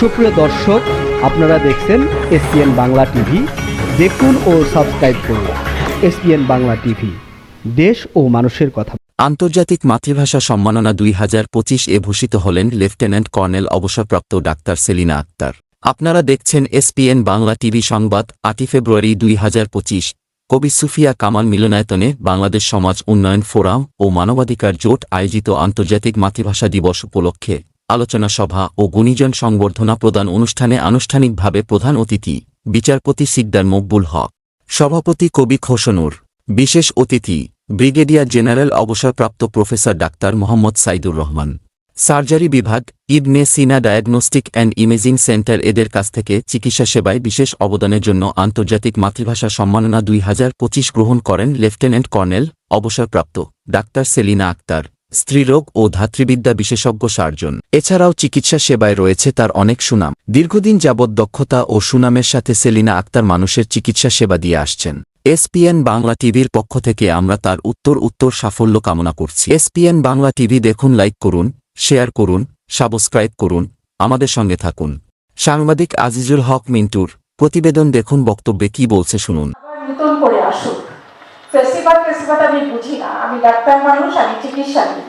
সুপ্রিয় দর্শক, আপনারা দেখছেন এসপিএন বাংলা টিভি। দেখুন ও সাবস্ক্রাইব করুন এসপিএন বাংলা টিভি। দেশ ও মানুষের কথা। আন্তর্জাতিক মাতৃভাষা সম্মাননা দুই হাজার পঁচিশ এ ভূষিত হলেন লেফটেন্যান্ট কর্নেল অবসরপ্রাপ্ত ডাক্তার সেলিনা আক্তার। আপনারা দেখছেন এসপিএন বাংলা টিভি সংবাদ, আটই ফেব্রুয়ারি দুই হাজার পঁচিশ। কবি সুফিয়া কামাল মিলনায়তনে বাংলাদেশ সমাজ উন্নয়ন ফোরাম ও মানবাধিকার জোট আয়োজিত আন্তর্জাতিক মাতৃভাষা দিবস উপলক্ষে আলোচনা সভা ও গুণীজন সংবর্ধনা প্রদান অনুষ্ঠানে আনুষ্ঠানিকভাবে প্রধান অতিথি বিচারপতি সিকদার মকবুল হক, সভাপতি কবি খোসনুর বিশেষ অতিথি ব্রিগেডিয়ার জেনারেল অবসরপ্রাপ্ত professor doctor Mohammad Saidur Rahman, surgery বিভাগ Ibne Sina diagnostic and imaging centre এদের কাছ থেকে চিকিৎসা সেবায় বিশেষ অবদানের জন্য আন্তর্জাতিক মাতৃভাষা সম্মাননা দুই হাজার পঁচিশ গ্রহণ করেন লেফটেন্যান্ট কর্নেল অবসরপ্রাপ্ত ডাক্তার সেলিনা আক্তার। স্ত্রীরোগ ও ধাত্রীবিদ্যা বিশেষজ্ঞ সার্জন। এছাড়াও চিকিৎসা সেবায় রয়েছে তার অনেক সুনাম। দীর্ঘদিন যাবৎ দক্ষতা ও সুনামের সাথে সেলিনা আক্তার মানুষের চিকিৎসা সেবা দিয়ে আসছেন। এসপিএন বাংলা টিভির পক্ষ থেকে আমরা তার উত্তর উত্তর সাফল্য কামনা করছি। এসপিএন বাংলা টিভি দেখুন, লাইক করুন, শেয়ার করুন, সাবস্ক্রাইব করুন, আমাদের সঙ্গে থাকুন। সাংবাদিক আজিজুল হক মিন্টুর প্রতিবেদন দেখুন, বক্তব্যে কি বলছে শুনুন। করে আসুক ফেস্টিভাল ফেস্টিভাল আমি বুঝি না। আমি ডাক্তার মানুষ, আমি চিকিৎসা নিই।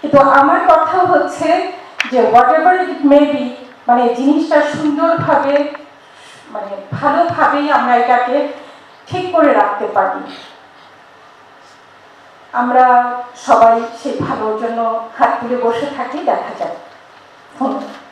কিন্তু আমার কথা হচ্ছে যে whatever it may be মানে জিনিসটা সুন্দরভাবে মানে ভালোভাবেই আমরা এটাকে ঠিক করে রাখতে পারি। আমরা সবাই সেই ভালোর জন্য হাত তুলে বসে থাকি, দেখা যায় ধন্যবাদ।